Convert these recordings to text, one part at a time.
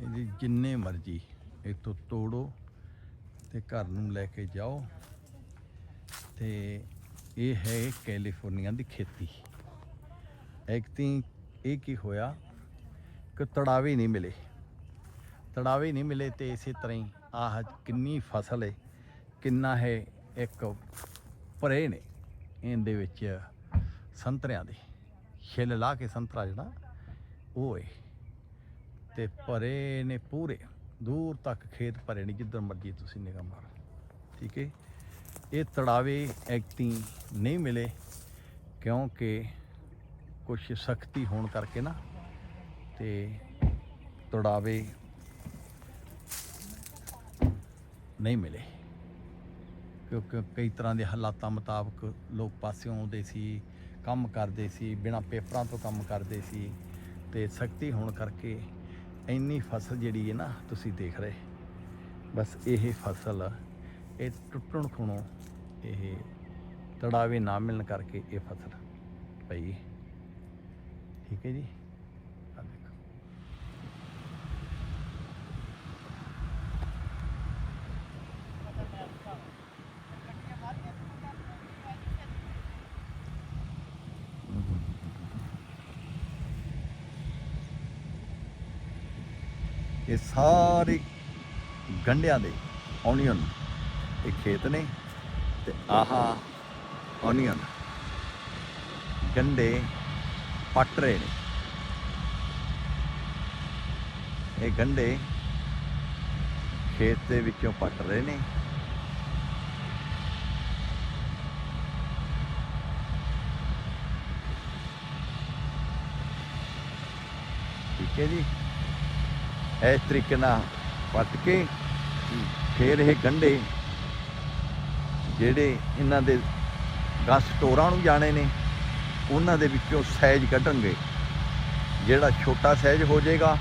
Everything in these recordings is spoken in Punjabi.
ਇਹਦੀ ਜਿੰਨੇ ਮਰਜ਼ੀ ਇਤੋਂ ਤੋੜੋ ਤੇ ਘਰ ਨੂੰ ਲੈ ਕੇ ਜਾਓ। ਤੇ ਇਹ ਹੈ ਕੈਲੀਫੋਰਨੀਆ ਦੀ ਖੇਤੀ। ਐਕਤੀ ਇਹ ਕੀ ਹੋਇਆ? ਕਿ ਤੜਾਵੇ ਨਹੀਂ ਮਿਲੇ। ਤੜਾਵੇ ਨਹੀਂ ਮਿਲੇ ਤੇ ਇਸੇ ਤਰ੍ਹਾਂ ਹੀ ਆਹ ਕਿੰਨੀ ਫਸਲ ਹੈ, ਕਿੰਨਾ ਹੈ ਇੱਕ ਪਰੇ ਨੇ ਇਹਦੇ ਵਿੱਚ ਸੰਤਰਿਆਂ ਦੇ। ਛਿੱਲ ਲਾ ਕੇ ਸੰਤਰਾ ਜਿਹੜਾ ਉਹ ਹੈ। ਤੇ ਭਰੇ ਨੇ ਪੂਰੇ। ਦੂਰ ਤੱਕ ਖੇਤ ਭਰੇ ਨੇ, ਜਿੱਧਰ ਮਰਜ਼ੀ ਤੁਸੀਂ ਨਿਗਾਹ ਮਾਰੋ। ਠੀਕ ਹੈ ਇਹ ਤੜਾਵੇ ਐਕਤੀ ਨਹੀਂ ਮਿਲੇ, ਕਿਉਂਕਿ ਕੁਝ ਸਖਤੀ ਹੋਣ ਕਰਕੇ ਨਾ ਤੇ ਤੜਾਵੇ ਨਹੀਂ ਮਿਲੇ। ਕਿਉਂਕਿ ਕਈ ਤਰ੍ਹਾਂ ਦੇ ਹਾਲਾਤਾਂ ਮੁਤਾਬਕ ਲੋਕ ਪਾਸਿਓਂ ਆਉਂਦੇ ਸੀ, ਕੰਮ ਕਰਦੇ ਸੀ, ਬਿਨਾਂ ਪੇਪਰਾਂ ਤੋਂ ਕੰਮ ਕਰਦੇ ਸੀ ਤੇ ਸਖਤੀ ਹੋਣ ਕਰਕੇ ਇੰਨੀ ਫਸਲ ਜਿਹੜੀ ਹੈ ਨਾ ਤੁਸੀਂ ਦੇਖ ਰਹੇ, ਬਸ ਇਹ ਫਸਲ ਇਹ ਟੁੱਟਣ ਖੁਣੋਂ ਇਹ ਤੜਾਵੇ ਨਾ ਮਿਲਣ ਕਰਕੇ ਇਹ ਫਸਲ ਪਈ ਠੀਕ ਹੈ ਜੀ? ਇਹ ਸਾਰੇ ਗੰਢਿਆਂ ਦੇ ਓਨੀਅਨ ਇਹ ਖੇਤ ਨੇ ਤੇ ਆਹਾ ਓਨੀਅਨ ਗੰਢੇ ਪੱਟ ਰਹੇ ਨੇ। ਇਹ ਗੰਢੇ ਖੇਤ ਦੇ ਵਿੱਚੋਂ ਪੱਟ ਰਹੇ ਨੇ। ਠੀਕ ਹੈ ਜੀ। ਇਸ ਤਰੀਕੇ ਨਾਲ ਪੱਟ ਕੇ ਫਿਰ ਇਹ ਗੰਢੇ ਜਿਹੜੇ ਇਹਨਾਂ ਦੇ ਗਸ ਸਟੋਰਾਂ ਨੂੰ ਜਾਣੇ ਨੇ, ਉਹਨਾਂ ਦੇ ਵਿੱਚੋਂ ਸਾਈਜ਼ ਕੱਢਣਗੇ। ਜਿਹੜਾ ਛੋਟਾ ਸਾਈਜ਼ ਹੋ ਜਾਏਗਾ,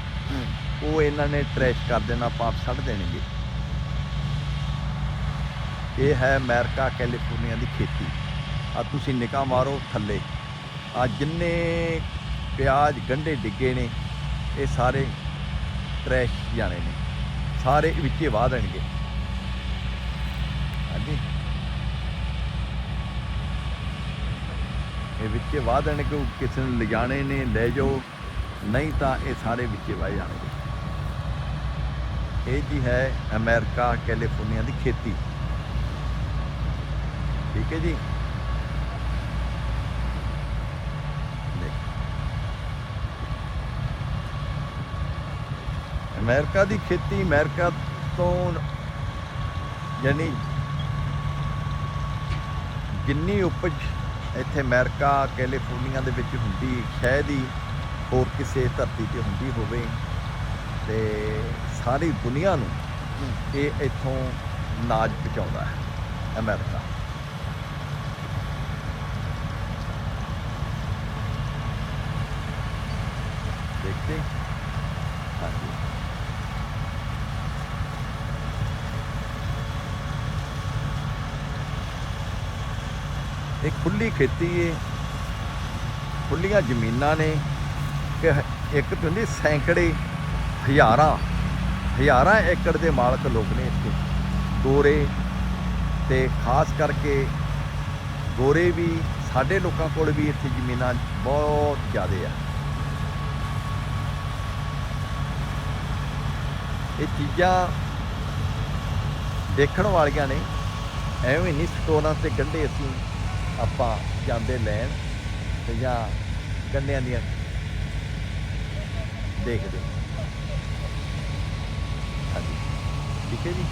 ਉਹ ਇਹਨਾਂ ਨੇ ਟਰੈਸ਼ ਕਰ ਦੇਣਾ ਪਾਪ ਛੱਡ ਦੇਣਗੇ। ਇਹ ਹੈ ਅਮਰੀਕਾ, ਕੈਲੀਫੋਰਨੀਆ ਦੀ ਖੇਤੀ। ਆ ਤੁਸੀਂ ਨਿਕਾ ਮਾਰੋ ਥੱਲੇ। ਆ ਜਿੰਨੇ ਪਿਆਜ਼ ਗੰਢੇ ਡਿੱਗੇ ਨੇ, ਇਹ ਸਾਰੇ ਟਰੈਸ਼ ਜਾਣੇ ਨੇ। ਸਾਰੇ ਵਿੱਚੇ ਵਾਹ ਦੇਣਗੇ। ਹਾਂਜੀ। ਇਹ ਵਿੱਚੇ ਵਾਹ ਦੇਣਗੇ ਉਹ ਕਿਸੇ ਨੂੰ ਲਿਜਾਣੇ ਨੇ, ਲੈ ਜਾਓ। ਨਹੀਂ ਤਾਂ ਇਹ ਸਾਰੇ ਵਿੱਚੇ ਵਾਹ ਜਾਣਗੇ। ਇਹ ਜੀ ਹੈ ਅਮਰੀਕਾ, ਕੈਲੀਫੋਰਨੀਆ ਦੀ ਖੇਤੀ। ਠੀਕ ਹੈ ਜੀ ਦੇਖੋ ਅਮਰੀਕਾ ਦੀ ਖੇਤੀ ਅਮਰੀਕਾ ਤੋਂ ਯਾਨੀ ਜਿੰਨੀ ਉਪਜ ਇੱਥੇ ਅਮਰੀਕਾ ਕੈਲੀਫੋਰਨੀਆ ਦੇ ਵਿੱਚ ਹੁੰਦੀ ਸ਼ਾਇਦ ਹੀ ਹੋਰ ਕਿਸੇ ਧਰਤੀ ਤੇ ਹੁੰਦੀ ਹੋਵੇ ਤੇ ਸਾਰੀ ਦੁਨੀਆ ਨੂੰ ਇਹ ਇੱਥੋਂ ਨਾਜ ਪਹੁੰਚਾਉਂਦਾ ਹੈ ਅਮਰੀਕਾ। ਦੇਖਦੇ ਹਾਂਜੀ ਇਹ ਖੁੱਲੀ ਖੇਤੀ ਹੈ ਖੁੱਲੀਆਂ ਜ਼ਮੀਨਾਂ ਨੇ ਕਿ ਇੱਕ ਤੋਂ ਸੈਂਕੜੇ, ਹਜ਼ਾਰਾਂ ਹਜ਼ਾਰਾਂ ਏਕੜ ਦੇ ਮਾਲਕ ਲੋਕ ਨੇ ਇੱਥੇ। ਗੋਰੇ ਤੇ ਖਾਸ ਕਰਕੇ ਗੋਰੇ ਵੀ ਸਾਡੇ ਲੋਕਾਂ ਕੋਲ ਵੀ ਇੱਥੇ ਜ਼ਮੀਨਾਂ ਬਹੁਤ ਜ਼ਿਆਦੇ ਆ। ਇਹ ਚੀਜ਼ਾਂ ਦੇਖਣ ਵਾਲੀਆਂ ਨੇ। ਐਵੇਂ ਨਹੀਂ ਸਟੋਰਾਂ ਤੇ ਗੰਢੇ ਅਸੀਂ ਆਪਾਂ ਜਾਂਦੇ ਲੈਣ ਤੇ ਜਾਂ ਗੰਢਿਆਂ ਦੀਆਂ ਦੇਖਦੇ ਹਾਂਜੀ। ਠੀਕ ਹੈ ਜੀ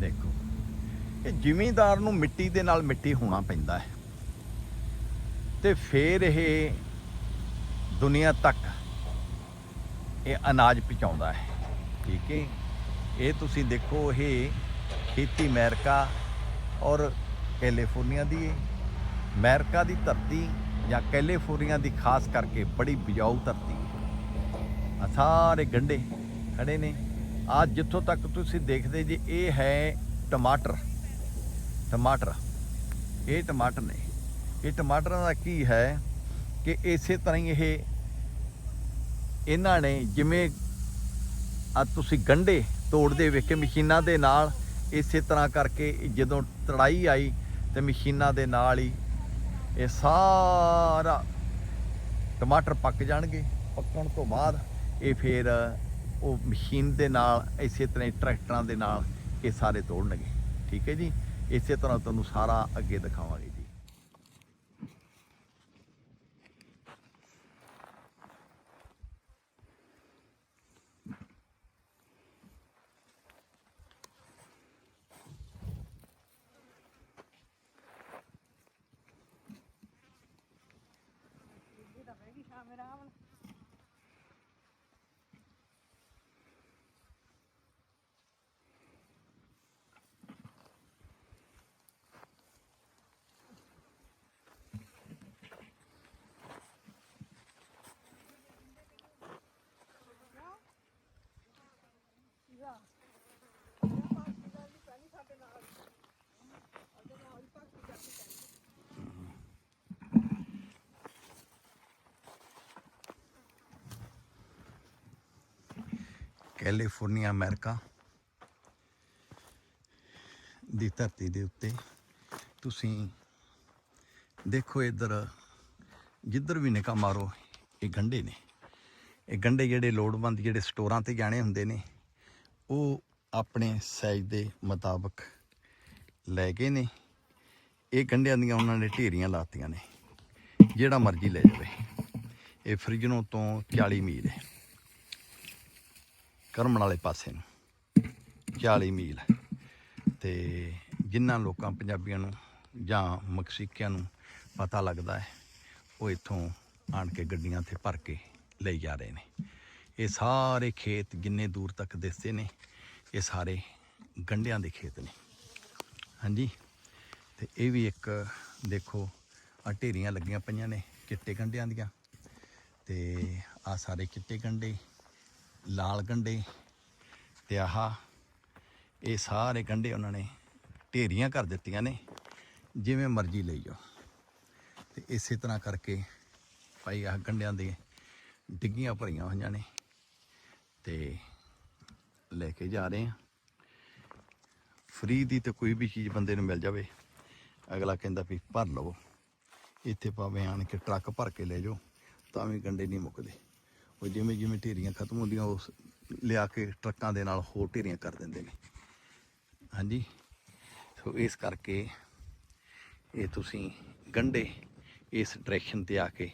ਦੇਖੋ ਕਿ ਜ਼ਿਮੀਂਦਾਰ ਨੂੰ ਮਿੱਟੀ ਦੇ ਨਾਲ ਮਿੱਟੀ ਹੋਣਾ ਪੈਂਦਾ ਹੈ। ਤੇ ਫਿਰ ਇਹ ਦੁਨੀਆ ਤੱਕ ਇਹ ਅਨਾਜ ਪਹੁੰਚਾਉਂਦਾ ਹੈ। ਠੀਕ ਹੈ? ਇਹ ਤੁਸੀਂ ਦੇਖੋ, ਇਹ ਖੇਤੀ ਅਮਰੀਕਾ ਔਰ ਕੈਲੀਫੋਰਨੀਆ ਦੀ ਹੈ। ਅਮਰੀਕਾ ਦੀ ਧਰਤੀ ਜਾਂ ਕੈਲੀਫੋਰਨੀਆ ਦੀ ਖਾਸ ਕਰਕੇ ਬੜੀ ਬਿਜਾਊ ਧਰਤੀ ਹੈ। ਆ ਸਾਰੇ ਗੰਡੇ ਖੜੇ ਨੇ। ਆ ਜਿੱਥੋਂ ਤੱਕ ਤੁਸੀਂ ਦੇਖਦੇ ਜੇ, ਇਹ ਹੈ ਟਮਾਟਰ। ਟਮਾਟਰ। ਇਹ ਟਮਾਟਰ ਨੇ। ਇਹ ਟਮਾਟਰਾਂ ਦਾ ਕੀ ਹੈ ਕਿ ਇਸੇ ਤਰ੍ਹਾਂ ਹੀ ਇਹ ਇਹਨਾਂ ਨੇ ਜਿਵੇਂ ਆ ਤੁਸੀਂ ਗੰਡੇ ਤੋੜਦੇ ਵੇਖੇ ਮਸ਼ੀਨਾਂ ਦੇ ਨਾਲ, ਇਸੇ ਤਰ੍ਹਾਂ ਕਰਕੇ ਜਦੋਂ ਤੜਾਈ ਆਈ ਤੇ ਮਸ਼ੀਨਾਂ ਦੇ ਨਾਲ ਹੀ ਇਹ ਸਾਰਾ ਟਮਾਟਰ ਪੱਕ ਜਾਣਗੇ। ਪੱਕਣ ਤੋਂ ਬਾਅਦ ਇਹ ਫਿਰ ਉਹ ਮਸ਼ੀਨ ਦੇ ਨਾਲ, ਇਸੇ ਤਰ੍ਹਾਂ ਹੀ ਟਰੈਕਟਰਾਂ ਦੇ ਨਾਲ ਇਹ ਸਾਰੇ ਤੋੜਨਗੇ। ਠੀਕ ਹੈ ਜੀ? ਇਸੇ ਤਰ੍ਹਾਂ ਤੁਹਾਨੂੰ ਸਾਰਾ ਅੱਗੇ ਦਿਖਾਵਾਂਗੇ ਜੀ। ਕੈਲੀਫੋਰਨੀਆ ਅਮਰੀਕਾ ਦੀ ਧਰਤੀ ਦੇ ਉੱਤੇ। ਤੁਸੀਂ ਦੇਖੋ ਇੱਧਰ, ਜਿੱਧਰ ਵੀ ਨਿਕਾ ਮਾਰੋ, ਇਹ ਗੰਡੇ ਨੇ। ਇਹ ਗੰਡੇ ਜਿਹੜੇ ਲੋੜਵੰਦ ਜਿਹੜੇ ਸਟੋਰਾਂ ਤੇ ਜਾਣੇ ਹੁੰਦੇ ਨੇ, ਉਹ ਆਪਣੇ ਸਾਈਜ਼ ਦੇ ਮੁਤਾਬਕ ਲੈ ਗਏ ਨੇ। ਇਹ ਗੰਡਿਆਂ ਦੀਆਂ ਉਹਨਾਂ ਨੇ ਢੇਰੀਆਂ ਲਾਤੀਆਂ ਨੇ, ਜਿਹੜਾ ਮਰਜ਼ੀ ਲੈ ਜਾਵੇ। ਇਹ ਫ੍ਰਿਜਨੋਂ ਤੋਂ 40 ਮੀਲ ਹੈ। ਕਰਮਣ ਵਾਲੇ ਪਾਸੇ ਨੂੰ। 40 ਮੀਲ। ਤੇ ਜਿਨ੍ਹਾਂ ਲੋਕਾਂ, ਪੰਜਾਬੀਆਂ ਨੂੰ ਜਾਂ ਮਕਸੀਕਿਆਂ ਨੂੰ ਪਤਾ ਲੱਗਦਾ ਹੈ, ਉਹ ਇੱਥੋਂ ਆਣ ਕੇ ਗੱਡੀਆਂ ਤੇ ਭਰ ਕੇ ਲਈ ਜਾ ਰਹੇ ਨੇ। ਇਹ ਸਾਰੇ ਖੇਤ ਜਿੰਨੇ ਦੂਰ ਤੱਕ ਦਿਸਦੇ ਨੇ, ਇਹ ਸਾਰੇ ਗੰਡਿਆਂ ਦੇ ਖੇਤ ਨੇ। ਹਾਂਜੀ। ਤੇ ਇਹ ਵੀ ਇੱਕ ਦੇਖੋ ਆ ਢੇਰੀਆਂ ਲੱਗੀਆਂ ਪਈਆਂ ਨੇ ਚਿੱਟੇ ਗੰਡਿਆਂ ਦੀਆਂ। ਤੇ ਆ ਸਾਰੇ ਚਿੱਟੇ ਗੰਡੇ ਲਾਲ ਗੰਡੇ ਤੇ ਆਹ ਇਹ ਸਾਰੇ ਗੰਡੇ ਉਹਨਾਂ ਨੇ ਢੇਰੀਆਂ ਕਰ ਦਿੱਤੀਆਂ ਨੇ, ਜਿਵੇਂ ਮਰਜ਼ੀ ਲਈ ਜਾਓ। ਤੇ ਇਸੇ ਤਰ੍ਹਾਂ ਕਰਕੇ ਭਾਈ ਆਹ ਗੰਡਿਆਂ ਦੇ ਡਿੱਗੀਆਂ ਭਰੀਆਂ ਹੋਈਆਂ ਨੇ। ਤੇ ਲੈ ਕੇ ਜਾ ਰਹੇ ਆ ਫ੍ਰੀ ਦੀ ਤਾਂ ਕੋਈ ਵੀ ਚੀਜ਼ ਬੰਦੇ ਨੂੰ ਮਿਲ ਜਾਵੇ, ਅਗਲਾ ਕਹਿੰਦਾ ਵੀ ਭਰ ਲਵੋ। ਇੱਥੇ ਭਾਵੇਂ ਆਣ ਕੇ ਟਰੱਕ ਭਰ ਕੇ ਲੈ ਜਾਓ, ਤਾਂ ਵੀ ਗੰਡੇ ਨਹੀਂ ਮੁੱਕਦੇ। ਉਹ ਜਿਵੇਂ ਜਿਵੇਂ ਢੇਰੀਆਂ ਖਤਮ ਹੁੰਦੀਆਂ ਉਸ ਲਿਆ ਕੇ ਟਰੱਕਾਂ ਦੇ ਨਾਲ ਹੋਰ ਢੇਰੀਆਂ ਕਰ ਦਿੰਦੇ ਨੇ। ਹਾਂਜੀ? ਸੋ ਇਸ ਕਰਕੇ ਇਹ ਤੁਸੀਂ ਗੰਡੇ ਇਸ ਡਾਇਰੈਕਸ਼ਨ ਤੇ ਆ ਕੇ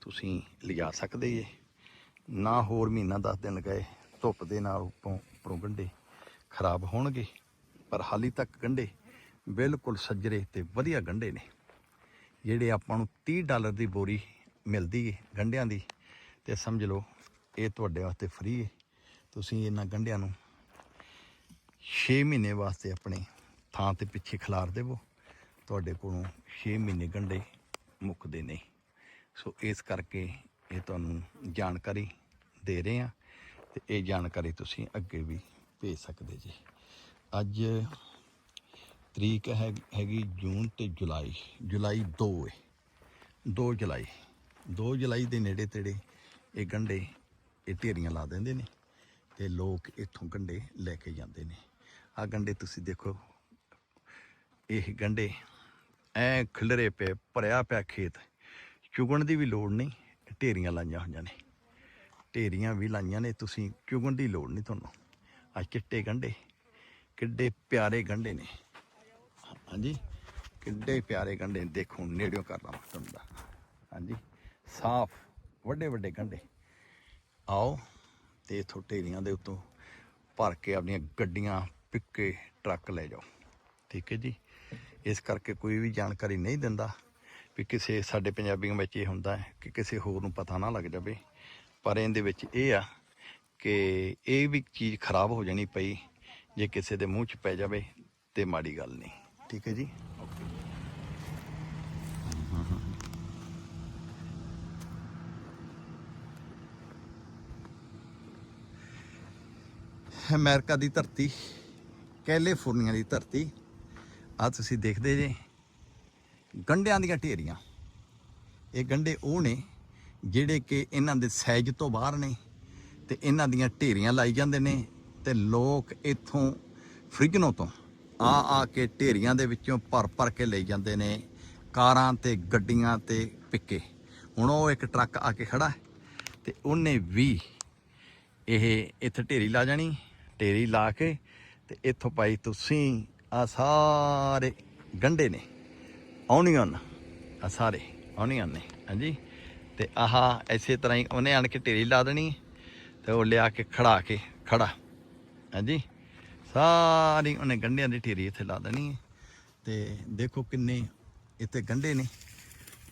ਤੁਸੀਂ ਲਿਜਾ ਸਕਦੇ ਜੇ। ਨਾ ਹੋਰ ਮਹੀਨਾ 10 ਦਿਨ ਗਏ, ਧੁੱਪ ਦੇ ਨਾਲ ਉੱਪਰੋਂ ਉੱਪਰੋਂ ਗੰਡੇ ਖਰਾਬ ਹੋਣਗੇ, ਪਰ ਹਾਲੀ ਤੱਕ ਗੰਡੇ ਬਿਲਕੁਲ ਸੱਜਰੇ ਤੇ ਵਧੀਆ ਗੰਡੇ ਨੇ। ਜਿਹੜੇ ਆਪਾਂ ਨੂੰ 30 ਡਾਲਰ ਦੀ ਬੋਰੀ ਮਿਲਦੀ ਹੈ ਗੰਢਿਆਂ ਦੀ ਤੇ ਸਮਝ ਲਓ, ਇਹ ਤੁਹਾਡੇ ਵਾਸਤੇ ਫ੍ਰੀ ਹੈ। ਤੁਸੀਂ ਇਹਨਾਂ ਗੰਢਿਆਂ ਨੂੰ 6 ਮਹੀਨੇ ਵਾਸਤੇ ਆਪਣੇ ਥਾਂ ਤੇ ਪਿੱਛੇ ਖਿਲਾਰ ਦੇਵੋ। ਤੁਹਾਡੇ ਕੋਲੋਂ 6 ਮਹੀਨੇ ਗੰਢੇ ਮੁੱਕਦੇ ਨਹੀਂ ਸੋ ਇਸ ਕਰਕੇ ਇਹ ਤੁਹਾਨੂੰ ਜਾਣਕਾਰੀ ਦੇ ਰਹੇ ਹਾਂ ਤੇ ਇਹ ਜਾਣਕਾਰੀ ਤੁਸੀਂ ਅੱਗੇ ਵੀ ਭੇਜ ਸਕਦੇ ਜੀ। ਅੱਜ ਤਰੀਕ ਹੈ, ਹੈਗੀ ਜੂਨ ਤੇ ਜੁਲਾਈ। ਜੁਲਾਈ 2 ਹੈ। 2 ਜੁਲਾਈ। 2 ਜੁਲਾਈ ਦੇ ਨੇੜੇ ਤੇੜੇ ਇਹ ਗੰਡੇ ਇਹ ਢੇਰੀਆਂ ਲਾ ਦਿੰਦੇ ਨੇ ਤੇ ਲੋਕ ਇੱਥੋਂ ਗੰਡੇ ਲੈ ਕੇ ਜਾਂਦੇ ਨੇ। ਆ ਗੰਡੇ ਤੁਸੀਂ ਦੇਖੋ, ਇਹ ਗੰਡੇ ਐ ਖਿਲਰੇ ਪਏ, ਭਰਿਆ ਪਿਆ ਖੇਤ। ਚੁਗਣ ਦੀ ਵੀ ਲੋੜ ਨਹੀਂ, ਢੇਰੀਆਂ ਲਾਈਆਂ ਹੋਈਆਂ ਨੇ। ਢੇਰੀਆਂ ਵੀ ਲਾਈਆਂ ਨੇ, ਤੁਸੀਂ ਚੁਗਣ ਦੀ ਲੋੜ ਨਹੀਂ ਤੁਹਾਨੂੰ। ਆ ਚਿੱਟੇ ਗੰਡੇ ਕਿੱਡੇ ਪਿਆਰੇ ਗੰਡੇ ਨੇ। ਹਾਂਜੀ, ਕਿੱਡੇ ਪਿਆਰੇ ਗੰਡੇ ਦੇਖੋ, ਨੇੜਿਓਂ ਕਰ ਲਾਂ ਤੁਹਾਨੂੰ ਹਾਂਜੀ, ਸਾਫ਼ ਵੱਡੇ ਵੱਡੇ ਗੰਡੇ ਆਓ ਤੇ ਇਥੋਂ ਢੇਰੀਆਂ ਦੇ ਉੱਤੋਂ ਭਰ ਕੇ ਆਪਣੀਆਂ ਗੱਡੀਆਂ, ਪਿੱਕੇ, ਟਰੱਕ ਲੈ ਜਾਓ। ਠੀਕ ਹੈ ਜੀ? ਇਸ ਕਰਕੇ ਕੋਈ ਵੀ ਜਾਣਕਾਰੀ ਨਹੀਂ ਦਿੰਦਾ ਵੀ ਕਿਸੇ ਸਾਡੇ ਪੰਜਾਬੀਆਂ ਵਿੱਚ ਇਹ ਹੁੰਦਾ ਹੈ ਕਿ ਕਿਸੇ ਹੋਰ ਨੂੰ ਪਤਾ ਨਾ ਲੱਗ ਜਾਵੇ। ਪਰ ਇਹਦੇ ਵਿੱਚ ਇਹ ਆ ਕਿ ਇਹ ਵੀ ਚੀਜ਼ ਖਰਾਬ ਹੋ ਜਾਣੀ ਪਈ ਜੇ ਕਿਸੇ ਦੇ ਮੂੰਹ 'ਚ ਪੈ ਜਾਵੇ ਤੇ ਮਾੜੀ ਗੱਲ ਨਹੀਂ। ਠੀਕ ਹੈ ਜੀ? ਅਮਰੀਕਾ ਦੀ ਧਰਤੀ, ਕੈਲੀਫੋਰਨੀਆ ਦੀ ਧਰਤੀ। ਆ ਤੁਸੀਂ ਦੇਖਦੇ ਜੇ, ਗੰਡਿਆਂ ਦੀਆਂ ਢੇਰੀਆਂ। ਇਹ ਗੰਡੇ ਉਹ ਨੇ ਜਿਹੜੇ ਕਿ ਇਹਨਾਂ ਦੇ ਸਾਈਜ਼ ਤੋਂ ਬਾਹਰ ਨੇ ਤੇ ਇਹਨਾਂ ਦੀਆਂ ਢੇਰੀਆਂ ਲਾਈ ਜਾਂਦੇ ਨੇ ਤੇ ਲੋਕ ਇੱਥੋਂ ਫ੍ਰਿਜਨੋ ਤੋਂ ਆ ਆ ਕੇ ਢੇਰੀਆਂ ਦੇ ਵਿੱਚੋਂ ਭਰ ਭਰ ਕੇ ਲਈ ਜਾਂਦੇ ਨੇ, ਕਾਰਾਂ ਤੇ, ਗੱਡੀਆਂ ਤੇ ਪਿੱਕੇ। ਹੁਣ ਉਹ ਇੱਕ ਟਰੱਕ ਆ ਕੇ ਖੜਾ ਹੈ ਤੇ ਉਹਨੇ ਵੀ ਇਹ ਇੱਥੇ ਢੇਰੀ ਲਾ ਜਾਣੀ। ਢੇਰੀ ਲਾ ਕੇ ਤੇ ਇੱਥੋਂ ਭਾਈ ਤੁਸੀਂ ਆ ਸਾਰੇ ਗੰਡੇ ਨੇ ਔਨੀਅਨ ਆ ਸਾਰੇ ਔਨੀਅਨ ਨੇ, ਹਾਂਜੀ। ਤੇ ਆਹ ਐਸੇ ਤਰ੍ਹਾਂ ਹੀ ਉਹਨੇ ਆਣ ਕੇ ਢੇਰੀ ਲਾ ਦੇਣੀ ਤੇ ਉਹ ਲਿਆ ਕੇ ਖੜਾ ਕੇ ਖੜਾ, ਹਾਂਜੀ। ਸਾਰੀ ਉਹਨੇ ਗੰਢਿਆਂ ਦੀ ਢੇਰੀ ਇੱਥੇ ਲਾ ਦੇਣੀ ਹੈ। ਤੇ ਦੇਖੋ ਕਿੰਨੇ ਇੱਥੇ ਗੰਢੇ ਨੇ।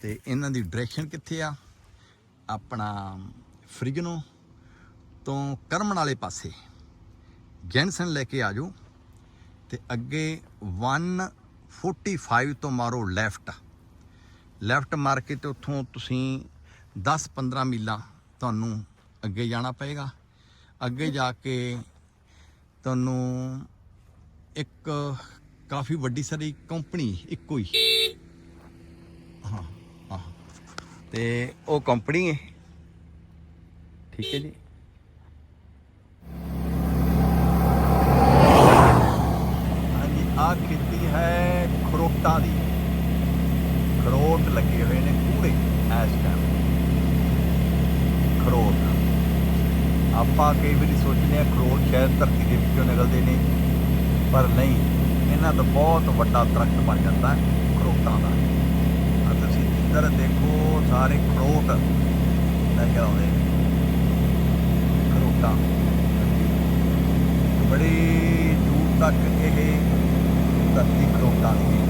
ਤੇ ਇਹਨਾਂ ਦੀ ਡਾਇਰੈਕਸ਼ਨ ਕਿੱਥੇ ਆ? ਆਪਣਾ ਫ੍ਰਿਜਨੋ ਤੋਂ ਕਰਮਣ ਵਾਲੇ ਪਾਸੇ। ਜੈਨਸਨ ਲੈ ਕੇ ਆ ਜਾਓ ਤੇ ਅੱਗੇ 145 ਤੋਂ ਮਾਰੋ ਲੈਫਟ ਲੈਫਟ ਮਾਰ ਕੇ ਤੇ ਉੱਥੋਂ ਤੁਸੀਂ 10-15 ਮੀਲਾਂ ਤੁਹਾਨੂੰ ਅੱਗੇ ਜਾਣਾ ਪਏਗਾ। ਅੱਗੇ ਜਾ ਕੇ ਤੁਹਾਨੂੰ ਇੱਕ ਕਾਫੀ ਵੱਡੀ ਸਾਰੀ ਕੰਪਨੀ ਇੱਕੋ ਹੀ। ਹਾਂ ਹਾਂ। ਤੇ ਉਹ ਕੰਪਨੀ ਹੈ। ਠੀਕ ਹੈ ਜੀ ਹਾਂਜੀ ਆ ਖੇਤੀ ਹੈ ਖਰੋਟਾਂ ਦੀ। ਖਰੋਟ ਲੱਗੇ ਹੋਏ ਨੇ ਪੂਰੇ ਇਸ ਟਾਈਮ ਖਰੋਟ। ਆਪਾਂ ਕਈ ਵਾਰੀ ਸੋਚਦੇ ਆ ਖਰੋਟ ਸ਼ਾਇਦ ਧਰਤੀ ਦੇ ਵਿੱਚੋਂ ਨਿਕਲਦੇ ਨੇ, ਪਰ ਨਹੀਂ, ਇਹਨਾਂ ਦਾ ਬਹੁਤ ਵੱਡਾ ਦਰਖਤ ਬਣ ਜਾਂਦਾ ਖਰੋਟਾਂ ਦਾ। ਆ ਤੁਸੀਂ ਇੱਧਰ ਦੇਖੋ, ਸਾਰੇ ਖਰੋਟ ਲੈ ਕੇ ਆਉਂਦੇ ਖਰੋਟਾਂ। ਬੜੀ ਦੂਰ ਤੱਕ ਇਹ ਧਰਤੀ ਖਰੋਟਾਂ ਦੀ ਹੈ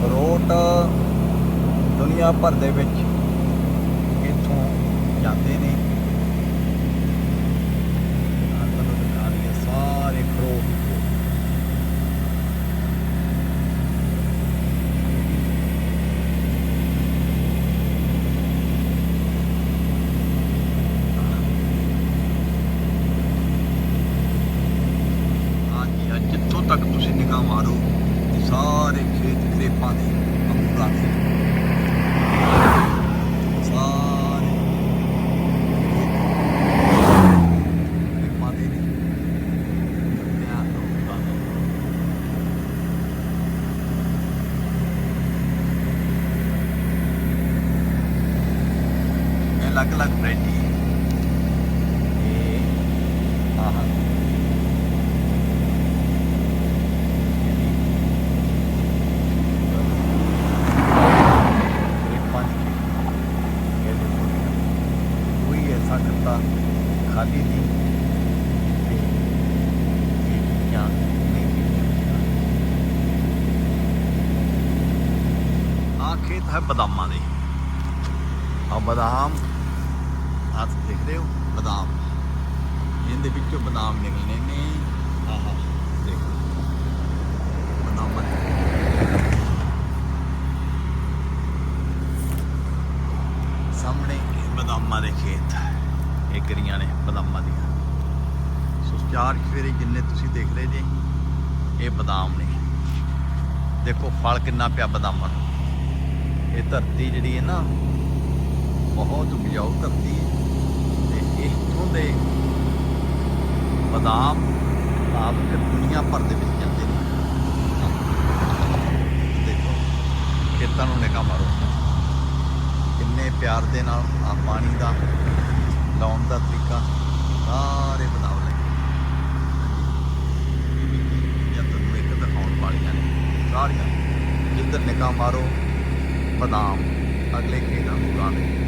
ਖਰੋਟ ਦੁਨੀਆ ਭਰ ਦੇ ਵਿੱਚ ਇੱਥੋਂ ਜਾਂਦੇ ਨੇ ਆਹ ਤੁਹਾਨੂੰ ਦਿਖਾ ਦਈਏ ਸਾਰੇ ਖਰੋਟ ਹਾਂਜੀ ਅੱਜ ਜਿੱਥੋਂ ਤੱਕ ਤੁਸੀਂ ਨਿਗਾਹ ਮਾਰੋ ਸਾਰੇ ਖੇਤ ਗਰੇਪਾਂ ਦੇ ਅੰਗੂਰਾਂ ਦੇ ਸਾਰੇ ਗਰੇਪਾਂ ਦੇ ਨੇ ਗੰਨਿਆਂ, ਅੰਗੂਰਾਂ ਦੇ। ਇਹ ਅਲੱਗ-ਅਲੱਗ ਵੈਰਾਈਟੀ ਹੈ ਇਹ ਆਹ ਇਹ ਪੰਜ ਕੈਲੀਫੋਰਨੀਆ ਕੋਈ ਐਸਾ ਖੱਤਾ ਖਾਲੀ ਨਹੀਂ ਤੇ ਇਹ ਚੀਜ਼ਾਂ ਨਹੀਂ ਮਿਲਦੀਆਂ ਆ ਖੇਤ ਹੈ ਬਦਾਮਾਂ ਦੇ ਆ ਬਦਾਮ। ਆਹ ਦੇਖ ਰਹੇ ਹੋ, ਬਦਾਮ। ਇਹਦੇ ਵਿੱਚੋਂ ਬਦਾਮ ਨਿਕਲਣੇ ਨੇ। ਆਹਾ, ਦੇਖੋ। ਬਦਾਮਾਂ ਦੇ ਸਾਹਮਣੇ ਬਦਾਮਾਂ ਦੇ ਖੇਤ ਇਹ ਕਰੀਆਂ ਨੇ? ਬਦਾਮਾਂ ਦੀਆਂ। ਸੋ ਚਾਰ ਚਫੇਰੇ ਜਿੰਨੇ ਤੁਸੀਂ ਦੇਖ ਰਹੇ ਜੇ, ਇਹ ਬਦਾਮ ਨੇ। ਦੇਖੋ, ਫਲ ਕਿੰਨਾ ਪਿਆ ਬਦਾਮਾਂ ਨੂੰ। ਇਹ ਧਰਤੀ ਜਿਹੜੀ ਹੈ ਨਾ ਬਹੁਤ ਉਪਜਾਊ ਧਰਤੀ ਹੈ ਤੇ ਇੱਥੋਂ ਦੇ ਬਦਾਮ ਆਪ ਕਿ ਦੁਨੀਆ ਭਰ ਦੇ ਵਿੱਚ ਜਾਂਦੇ ਨੇ। ਦੇਖੋ, ਖੇਤਾਂ ਨੂੰ ਨਿਕਾ ਮਾਰੋ। ਕਿੰਨੇ ਪਿਆਰ ਦੇ ਨਾਲ ਆ ਪਾਣੀ ਦਾ ਲਾਉਣ ਦਾ ਤਰੀਕਾ, ਸਾਰੇ ਬਦਾਮ ਲੱਗੇ। ਇਹ ਤੁਹਾਨੂੰ ਇੱਕ ਦਿਖਾਉਣ ਵਾਲੀਆਂ ਨੇ, ਸਾਰੀਆਂ। ਜਿੱਧਰ ਨਿਕਾ ਮਾਰੋ, ਬਦਾਮ ਅਗਲੇ ਖੇਤਾਂ ਨੂੰ ਗਾਣੇ